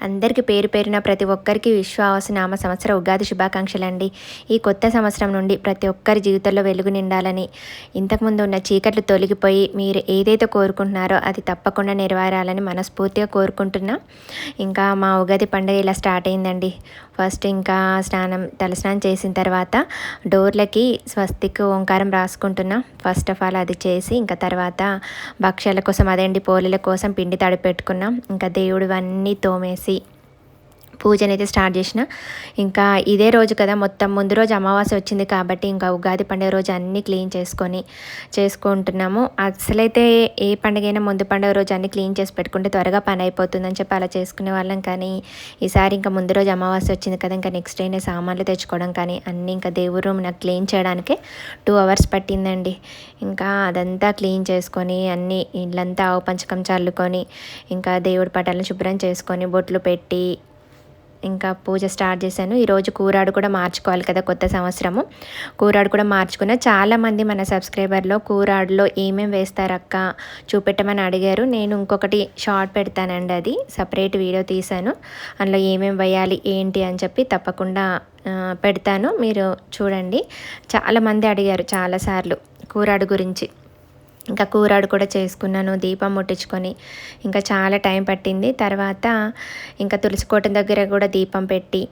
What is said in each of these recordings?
అందరికీ పేరు పేరున ప్రతి ఒక్కరికి విశ్వాసనామ సంవత్సర ఉగాది శుభాకాంక్షలు అండి ఈ కొత్త సంవత్సరం నుండి ప్రతి ఒక్కరి జీవితంలో వెలుగు నిండాలని. ఇంతకుముందు ఉన్న చీకట్లు తొలగిపోయి మీరు ఏదైతే కోరుకుంటున్నారో అది తప్పకుండా నెరవేరాలని మనస్ఫూర్తిగా కోరుకుంటున్నా. ఇంకా మా ఉగాది పండుగ ఇలా స్టార్ట్ అయిందండి. ఫస్ట్ ఇంకా స్నానం తలస్నానం చేసిన తర్వాత డోర్లకి స్వస్తిక్ ఓంకారం రాసుకుంటున్నా. ఫస్ట్ ఆఫ్ ఆల్ అది చేసి ఇంకా తర్వాత భక్ష్యాల కోసం అదేంటి పోలీల కోసం పిండి తడి పెట్టుకున్నాం ఇంకా దేవుడు అన్నీ తోమేసి sí. పూజనైతే స్టార్ట్ చేసిన. ఇంకా ఇదే రోజు కదా మొత్తం ముందు రోజు అమావాస్య వచ్చింది కాబట్టి ఇంకా ఉగాది పండుగ రోజు అన్నీ క్లీన్ చేసుకొని చేసుకుంటున్నాము. అసలైతే ఏ పండుగ అయినా ముందు పండుగ రోజు అన్నీ క్లీన్ చేసి పెట్టుకుంటే త్వరగా పని అయిపోతుందని చెప్పి అలా చేసుకునే వాళ్ళం. కానీ ఈసారి ఇంకా ముందు రోజు అమావాస్య వచ్చింది కదా ఇంకా నెక్స్ట్ డేనే సామాన్లు తెచ్చుకోవడం కానీ అన్నీ ఇంకా దేవుడు రూమ్ నాకు క్లీన్ చేయడానికి టూ అవర్స్ పట్టిందండి. ఇంకా అదంతా క్లీన్ చేసుకొని అన్నీ ఇళ్ళంతా ఆవు పంచకం చల్లుకొని ఇంకా దేవుడి పటాలను శుభ్రం చేసుకొని బొట్లు పెట్టి ఇంకా పూజ స్టార్ట్ చేశాను. ఈరోజు కూరాడు కూడా మార్చుకోవాలి కదా కొత్త సంవత్సరము. కూరాడు కూడా మార్చుకున్న చాలామంది మన సబ్స్క్రైబర్లో కూరాడులో ఏమేమి వేస్తారక్క చూపెట్టమని అడిగారు. నేను ఇంకొకటి షార్ట్ పెడతానండి అది. సపరేట్ వీడియో తీశాను. అందులో ఏమేమి వేయాలి ఏంటి అని చెప్పి తప్పకుండా పెడతాను. మీరు చూడండి. చాలామంది అడిగారు చాలాసార్లు కూరాడు గురించి. ఇంకా కూరాడు కూడా చేసుకున్నాను దీపం ముట్టించుకొని. ఇంకా చాలా టైం పట్టింది. తర్వాత ఇంకా తులసికోట దగ్గర కూడా దీపం పెట్టి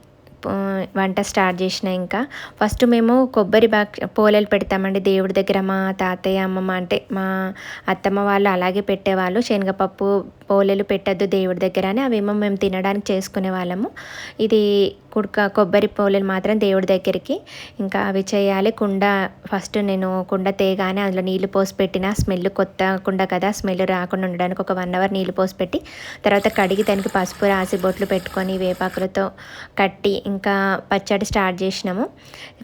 వంట స్టార్ట్ చేసిన ఇంకా. ఫస్ట్ మేము కొబ్బరి బాక్ పోలేలు పెడతామండి దేవుడి దగ్గర. మా తాతయ్య అమ్మమ్మ అంటే మా అత్తమ్మ వాళ్ళు అలాగే పెట్టేవాళ్ళు. శనగపప్పు పోలేలు పెట్టద్దు దేవుడి దగ్గర అని అవేమో మేము తినడానికి చేసుకునే వాళ్ళము. ఇది కుడుక కొబ్బరి పోలేలు మాత్రం దేవుడి దగ్గరికి. ఇంకా అవి చేయాలి. కుండ ఫస్ట్ నేను కుండ తేగానే అందులో నీళ్ళు పోసి పెట్టిన. స్మెల్ కొత్త కుండ కదా స్మెల్ రాకుండా ఉండడానికి ఒక వన్ అవర్ నీళ్ళు పోసి పెట్టి తర్వాత కడిగి దానికి పసుపు రాసి బొట్లు పెట్టుకొని వేపాకులతో కట్టి ఇంకా పచ్చడి స్టార్ట్ చేసినాము.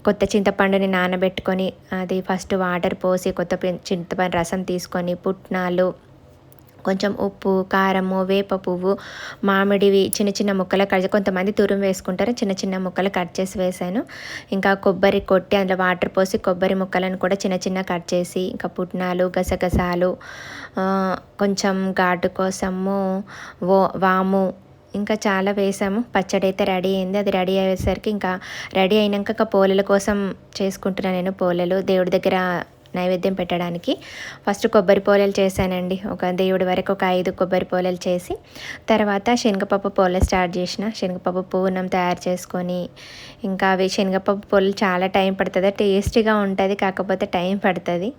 కొత్త చింతపండుని నానబెట్టుకొని అది ఫస్ట్ వాటర్ పోసి కొత్త చింతపండు రసం తీసుకొని పుట్నాలు కొంచెం ఉప్పు కారము వేప పువ్వు మామిడివి చిన్న చిన్న ముక్కలు కట్ కొంతమంది తురుము వేసుకుంటారు. చిన్న చిన్న ముక్కలు కట్ చేసి వేసాను. ఇంకా కొబ్బరి కొట్టి అందులో వాటర్ పోసి కొబ్బరి ముక్కలను కూడా చిన్న చిన్న కట్ చేసి ఇంకా పుట్నాలు గసగసాలు కొంచెం ఘాటు కోసము ఓ వాము ఇంకా చాలా వేసాము. పచ్చడి అయితే రెడీ అయింది. అది రెడీ అయ్యేసరికి ఇంకా రెడీ అయినాక పోలల కోసం చేసుకుంటున్నాను నేను పోలలు. దేవుడి దగ్గర నైవేద్యం పెట్టడానికి. ఫస్ట్ కొబ్బరి పోలేలు చేశానండి. ఒక దేవుడి వరకు ఒక ఐదు కొబ్బరి పోలేలు చేసి తర్వాత శనగపప్పు పోలే స్టార్ట్ చేసిన. శనగపప్పు పూర్ణం తయారు చేసుకొని ఇంకా అవి శనగపప్పు పోలేలు చాలా టైం పడుతుంది. టేస్టీగా ఉంటుంది కాకపోతే టైం పడుతుంది.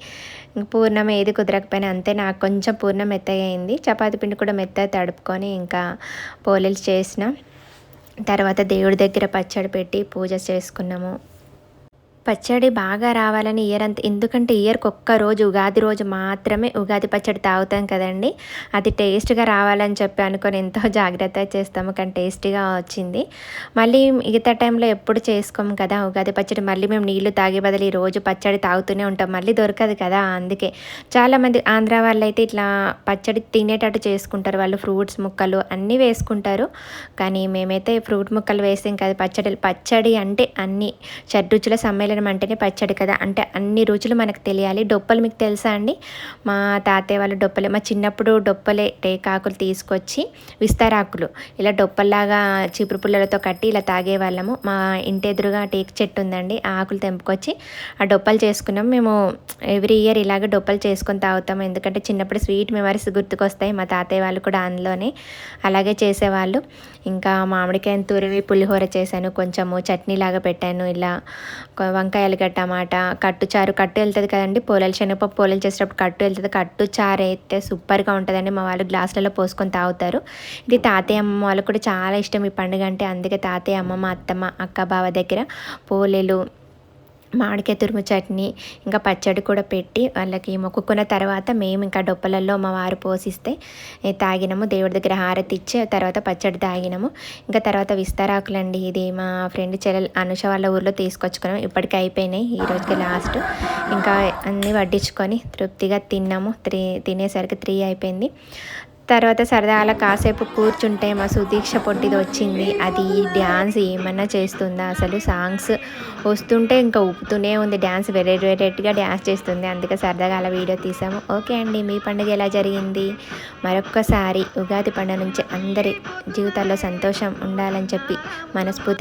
పూర్ణం ఏది కుదరకపోయినా అంతే నాకు కొంచెం పూర్ణం మెత్తగా అయింది చపాతి పిండి కూడా మెత్తగా తడుపుకొని ఇంకా పోలేలు చేసిన. తర్వాత దేవుడి దగ్గర పచ్చడి పెట్టి పూజ చేసుకున్నాము. పచ్చడి బాగా రావాలని ఇయర్ అంత ఎందుకంటే ఇయర్కి ఒక్క రోజు ఉగాది రోజు మాత్రమే ఉగాది పచ్చడి తాగుతాం కదండి. అది టేస్ట్గా రావాలని చెప్పి అనుకొని ఎంతో జాగ్రత్త చేస్తాము కానీ టేస్టీగా వచ్చింది. మళ్ళీ మిగతా టైంలో ఎప్పుడు చేసుకోము కదా ఉగాది పచ్చడి మళ్ళీ మేము నీళ్ళు తాగే బదులు ఈ రోజు పచ్చడి తాగుతూనే ఉంటాం. మళ్ళీ దొరకదు కదా అందుకే. చాలామంది ఆంధ్ర వాళ్ళు అయితే ఇట్లా పచ్చడి తినేటట్టు చేసుకుంటారు. వాళ్ళు ఫ్రూట్స్ ముక్కలు అన్నీ వేసుకుంటారు. కానీ మేమైతే ఫ్రూట్ ముక్కలు వేసాం కదా పచ్చడి పచ్చడి అంటే అన్ని షడ్రుచుల సమ్మేళనం భోజనం అంటేనే పచ్చడి కదా. అంటే అన్ని రుచులు మనకు తెలియాలి. డొప్పలు మీకు తెలుసా అండి? మా తాతయ్య వాళ్ళు డొప్పలే మా చిన్నప్పుడు డొప్పలే టేకాకులు తీసుకొచ్చి విస్తారాకులు ఇలా డొప్పల్లాగా చీపురు పుల్లలతో కట్టి ఇలా తాగేవాళ్ళము. మా ఇంటి ఎదురుగా టేక్ చెట్టు ఉందండి. ఆ ఆకులు తెంపుకొచ్చి ఆ డొప్పలు చేసుకున్నాం. మేము ఎవ్రీ ఇయర్ ఇలాగ డొప్పలు చేసుకొని తాగుతాము. ఎందుకంటే చిన్నప్పుడు స్వీట్ మెమరీస్ గుర్తుకొస్తాయి మా తాతయ్య వాళ్ళు కూడా అందులోనే. అలాగే చేసేవాళ్ళు. ఇంకా మామిడికాయని తురిమి పులిహోర చేశాను. కొంచెము చట్నీ లాగా పెట్టాను. ఇలా వంకాయలు టమాటా కట్టు చారు కట్టు వెళ్తుంది కదండి. పోలేలు శనగపప్పు పోలేలు చేసేటప్పుడు కట్టు వెళ్తుంది. కట్టు చారు అయితే సూపర్గా ఉంటుందండి. మా వాళ్ళు గ్లాసులలో పోసుకొని తాగుతారు. ఇది తాతయ్య అమ్మ వాళ్ళకు కూడా చాలా ఇష్టం ఈ పండుగ అంటే. అందుకే తాతయ్య అమ్మమ్మ అత్తమ్మ అక్క బావ దగ్గర పోలేలు మామిడికాయ తురుము చట్నీ ఇంకా పచ్చడి కూడా పెట్టి వాళ్ళకి మొక్కుకున్న తర్వాత మేము ఇంకా డొప్పలలో మా వారు పోసిస్తే తాగినాము. దేవుడి దగ్గర హారతి ఇచ్చి తర్వాత పచ్చడి తాగినాము. ఇంకా తర్వాత విస్తారాకులండి. ఇది మా ఫ్రెండ్ చెల్లెలు అనుష వాళ్ళ ఊర్లో తీసుకొచ్చుకున్నాము. ఇప్పటికీ అయిపోయినాయి. ఈ రోజుకి లాస్ట్ ఇంకా అన్నీ వడ్డించుకొని తృప్తిగా తిన్నాము. త్రీ తినేసరికి త్రీ అయిపోయింది. తర్వాత సరదా అలా కాసేపు కూర్చుంటే మా సుదీక్ష పొట్టిది వచ్చింది. అది డ్యాన్స్ ఏమన్నా చేస్తుందా? అసలు సాంగ్స్ వస్తుంటే ఇంకా ఊపుతూనే ఉంది. డ్యాన్స్ వెరైటీ వెరైటీగా డ్యాన్స్ చేస్తుంది. అందుకే సరదాగా అలా వీడియో తీసాము. ఓకే అండి మీ పండుగ ఎలా జరిగింది? మరొక్కసారి ఉగాది పండుగ నుంచి అందరి జీవితాల్లో సంతోషం ఉండాలని చెప్పి మనస్ఫూర్తి